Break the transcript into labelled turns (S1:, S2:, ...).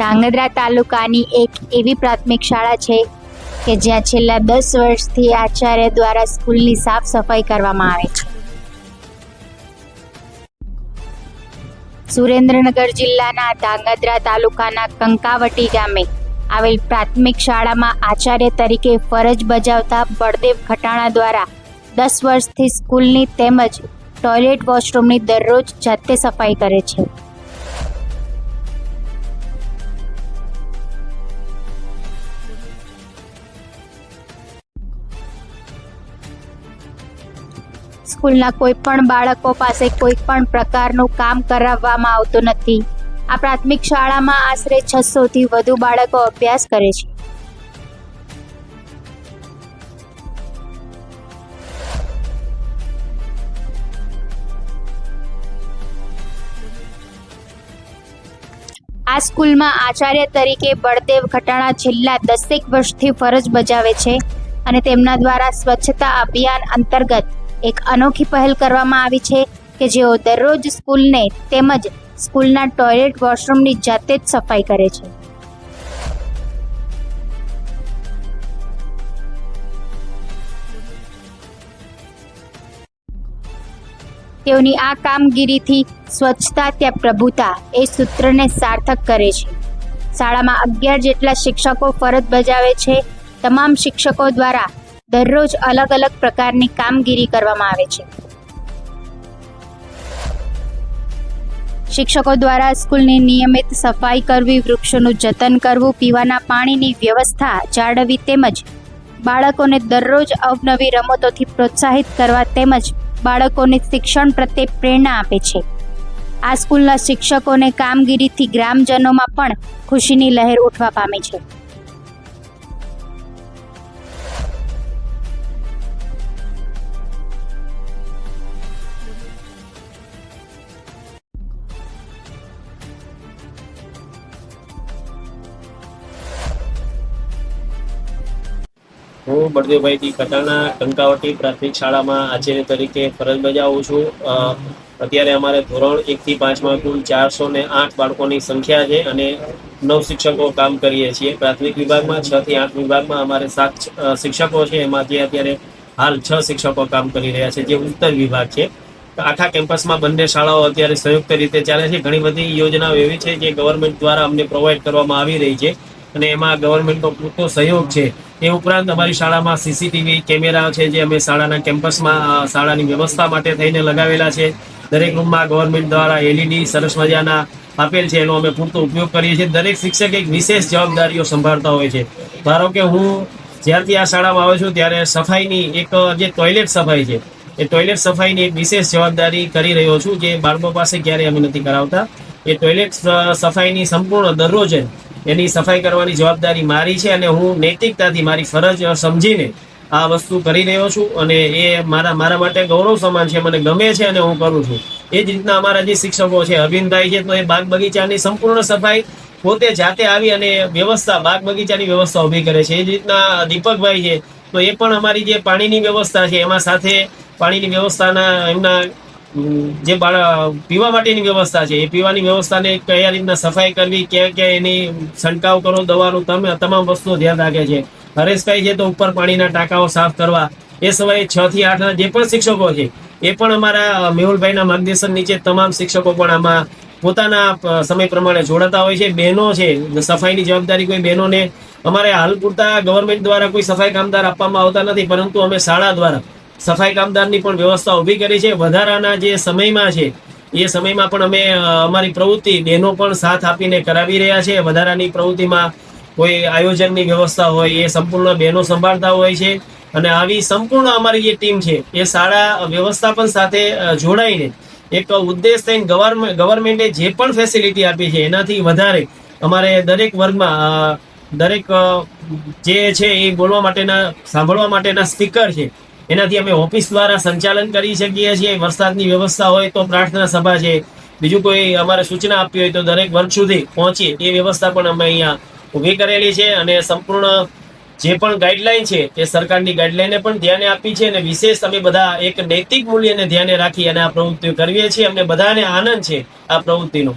S1: ધાંગધ્રા તાલુકાની એક એવી પ્રાથમિક શાળા છે કે જ્યાં છેલ્લા દસ વર્ષથી આચાર્ય દ્વારા સ્કૂલની સાફ સફાઈ કરવામાં આવે છે. સુરેન્દ્રનગર જિલ્લાના ધાંગધ્રા તાલુકાના કંકાવટી ગામે આવેલ પ્રાથમિક શાળામાં આચાર્ય તરીકે ફરજ બજાવતા બળદેવ ખટાણા દ્વારા દસ વર્ષથી સ્કૂલની તેમજ ટોયલેટ વોશરૂમની દરરોજ જાતે સફાઈ કરે છે. સ્કૂલના કોઈ પણ બાળકો પાસે કોઈ પણ પ્રકારનું કામ કરાવવામાં આવતું નથી. આ પ્રાથમિક શાળામાં આશરે છસો થી વધુ બાળકો અભ્યાસ કરે છે. આ સ્કૂલમાં આચાર્ય તરીકે બળદેવ ઘટાણા છેલ્લા દસેક વર્ષથી ફરજ બજાવે છે અને તેમના દ્વારા સ્વચ્છતા અભિયાન અંતર્ગત એક અનોખી પહેલ કરવામાં આવી છે કે જેઓ દરરોજ સ્કૂલને તેમજ સ્કૂલના ટોયલેટ વોશરૂમની જાતે જ સફાઈ કરે છે. તેઓની આ કામગીરીથી સ્વચ્છતા ત્યાં પ્રભુતા એ સૂત્રને સાર્થક કરે છે. શાળામાં અગિયાર જેટલા શિક્ષકો ફરજ બજાવે છે. તમામ શિક્ષકો દ્વારા દરરોજ અલગ અલગ પ્રકારની કામગીરી કરવામાં આવે છે. શિક્ષકો દ્વારા સ્કૂલની નિયમિત સફાઈ કરવી, વૃક્ષોનું જતન કરવું, પીવાના પાણીની વ્યવસ્થા જાળવવી તેમજ બાળકોને દરરોજ અવનવી રમતોથી પ્રોત્સાહિત કરવા તેમજ બાળકોને શિક્ષણ પ્રત્યે પ્રેરણા આપે છે. આ સ્કૂલના શિક્ષકોને કામગીરીથી ગ્રામજનોમાં પણ ખુશીની લહેર ઉઠવા પામી છે.
S2: હું બળદેવભાઈ ડી કટાણા કંકાવટી પ્રાથમિક શાળામાં આચાર્ય તરીકે ફરજ બજાવું છું. અત્યારે અમારે ધોરણ એકથી પાંચમાં કુલ ચારસો ને આઠ બાળકોની સંખ્યા છે અને નવ શિક્ષકો કામ કરીએ છીએ. પ્રાથમિક વિભાગમાં છ થી આઠ વિભાગમાં અમારે સાત શિક્ષકો છે. એમાંથી અત્યારે હાલ છ શિક્ષકો કામ કરી રહ્યા છે, જે ઉત્તર વિભાગ છે. આખા કેમ્પસમાં બંને શાળાઓ અત્યારે સંયુક્ત રીતે ચાલે છે. ઘણી બધી યોજનાઓ એવી છે જે ગવર્મેન્ટ દ્વારા અમને પ્રોવાઈડ કરવામાં આવી રહી છે અને એમાં ગવર્મેન્ટનો પૂરતો સહયોગ છે. એ ઉપરાંત અમારી શાળામાં સીસીટીવી કેમેરા છે જે અમે શાળાના કેમ્પસમાં શાળાની વ્યવસ્થા માટે થઈને લગાવેલા છે. દરેક રૂમમાં ગવર્મેન્ટ દ્વારા એલઈડી સરસ મજાના આપેલ છે, એનો અમે પૂરતો ઉપયોગ કરીએ છીએ. દરેક શિક્ષક એક વિશેષ જવાબદારીઓ સંભાળતા હોય છે. ધારો કે હું જ્યારથી આ શાળામાં આવ્યો છું, ત્યારે સફાઈની એક જે ટોયલેટ સફાઈ છે, એ ટોયલેટ સફાઈની એક વિશેષ જવાબદારી કરી રહ્યો છું, જે બાળકો પાસે ક્યારેય અમે નથી કરાવતા. એ ટોયલેટ સફાઈની સંપૂર્ણ દરરોજ એની સફાઈ કરવાની જવાબદારી મારી છે અને હું નૈતિકતાથી મારી ફરજ સમજીને આ વસ્તુ કરી રહ્યો છું અને એ મારા મારા માટે ગૌરવ સમાન છે, મને ગમે છે અને હું કરું છું. એ જ રીતના અમારા જે શિક્ષકો છે, અરવિંદભાઈ છે, તો એ બાગ બગીચાની સંપૂર્ણ સફાઈ પોતે જાતે આવી અને વ્યવસ્થા, બાગ બગીચાની વ્યવસ્થા ઊભી કરે છે. એ જ રીતના દીપકભાઈ છે, તો એ પણ અમારી જે પાણીની વ્યવસ્થા છે, એમાં સાથે પાણીની વ્યવસ્થાના એમના જે પીવા માટેની વ્યવસ્થા છે, એ પીવાની વ્યવસ્થાને કયા રીતના સફાઈ કરવી, ક્યાં ક્યાં એની છંટકાવ કરો દવાનું, તમે, તમામ વસ્તુઓ ધ્યાન રાખે છે. હરેશભાઈ છે તો ઉપર પાણીના ટાંકાઓ સાફ કરવા, એ સમયે છ થી આઠના જે પણ શિક્ષકો છે, એ પણ અમારા મેહુલભાઈના માર્ગદર્શન નીચે તમામ શિક્ષકો પણ આમાં પોતાના સમય પ્રમાણે જોડાતા હોય છે. બહેનો છે, સફાઈની જવાબદારી કોઈ બહેનોને અમારે હાલ પૂરતા ગવર્મેન્ટ દ્વારા કોઈ સફાઈ કામદાર આપવામાં આવતા નથી, પરંતુ અમે શાળા દ્વારા સફાઈ કામદારની પણ વ્યવસ્થા ઊભી કરી છે. વધારાના જે સમયમાં છે, એ સમયમાં પણ અમે અમારી પ્રવૃત્તિ બહેનો પણ સાથ આપીને કરાવી રહ્યા છે. વધારાની પ્રવૃત્તિમાં કોઈ આયોજનની વ્યવસ્થા હોય, એ સંપૂર્ણ બહેનો સંભાળતા હોય છે. અને આવી સંપૂર્ણ અમારી જે ટીમ છે, એ શાળા વ્યવસ્થાપન સાથે જોડાઈને એક ઉદ્દેશ થઈને ગવર્મેન્ટ ગવર્મેન્ટે જે પણ ફેસિલિટી આપી છે, એનાથી વધારે અમારે દરેક વર્ગમાં દરેક જે છે એ બોલવા માટેના, સાંભળવા માટેના સ્પીકર છે એનાથી અમે ઓફિસ દ્વારા સંચાલન કરી શકીએ છીએ. વરસાદની વ્યવસ્થા હોય તો પ્રાર્થના સભા છે. બીજું કોઈ અમારે સૂચના આપવી હોય તો દરેક વર્ગ સુધી પહોંચીએ એ વ્યવસ્થા પણ અમે અહીંયા ઊભી કરેલી છે અને સંપૂર્ણ જે પણ ગાઈડલાઈન છે તે સરકારની ગાઈડલાઈને પણ ધ્યાને આપી છે અને વિશેષ અમે બધા એક નૈતિક મૂલ્યને ધ્યાને રાખી અને આ પ્રવૃત્તિઓ કરીએ છીએ. અમને બધાને આનંદ છે આ પ્રવૃત્તિનો.